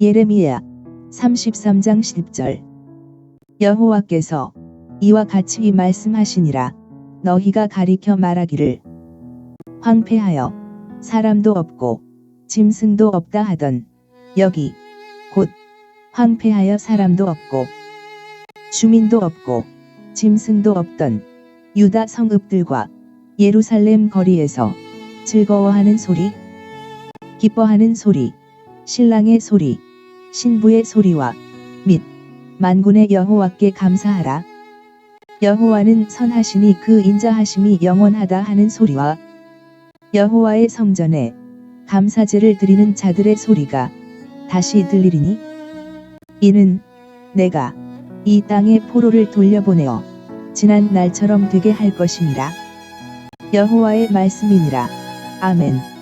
예레미야 33장 10절. 여호와께서 이와 같이 말씀하시니라. 너희가 가리켜 말하기를 황폐하여 사람도 없고 짐승도 없다 하던 여기 곧 황폐하여 사람도 없고 주민도 없고 짐승도 없던 유다 성읍들과 예루살렘 거리에서 즐거워하는 소리 기뻐하는 소리 신랑의 소리 신부의 소리와 및 만군의 여호와께 감사하라. 여호와는 선하시니 그 인자하심이 영원하다 하는 소리와 여호와의 성전에 감사제를 드리는 자들의 소리가 다시 들리리니 이는 내가 이 땅에 포로를 돌려보내어 지난 날처럼 되게 할 것임이라. 여호와의 말씀이니라. 아멘